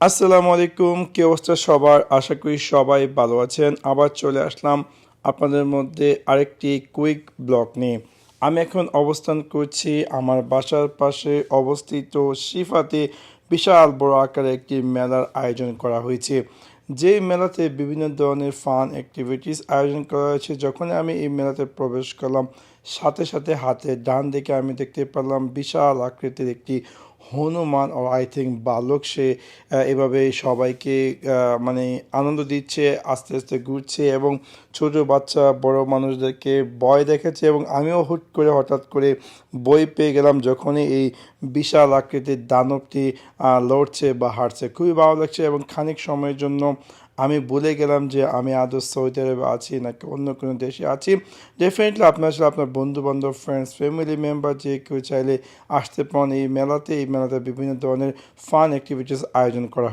আসসালামু আলাইকুম, কি অবস্থা সবার? আশা করি সবাই ভালো আছেন। আবার চলে আসলাম আপনাদের মধ্যে আরেকটি কুইক ব্লগ নিয়ে। আমি এখন অবস্থান করছি আমার বাসার পাশে অবস্থিত শিফাতে বিশাল বড় আকারে একটি মেলার আয়োজন করা হয়েছে। যে মেলাতে বিভিন্ন ধরনের ফান অ্যাক্টিভিটিস আয়োজন করা হয়েছে যখন আমি এই মেলাতে প্রবেশ করলাম, সাথে সাথে হাতে ডান দিকে আমি দেখতে পেলাম বিশাল আকৃতির একটি হনুমান ও আই থিঙ্ক বালক সে এভাবে সবাইকে মানে আনন্দ দিচ্ছে, আস্তে আস্তে ঘুরছে এবং ছোট বাচ্চা, বড় মানুষদেরকে বয় দেখাচ্ছে এবং আমিও হুট করে, হঠাৎ করে বই পেয়ে গেলাম যখনই এই বিশাল আকৃতির দানবটি লড়ছে বা হাঁটছে খুবই ভালো লাগছে এবং খানিক সময়ের জন্য আমি বলে গেলাম যে আমি আদৌ সৌদি আরবে আছি নাকি অন্য কোনো দেশে আছি ডেফিনেটলি আপনার সাথে আপনার বন্ধুবান্ধব ফ্রেন্ডস ফ্যামিলি মেম্বার যে কেউ চাইলে আসতে পারেন এই মেলাতে এই মেলাতে বিভিন্ন ধরনের ফান অ্যাক্টিভিটিস আয়োজন করা।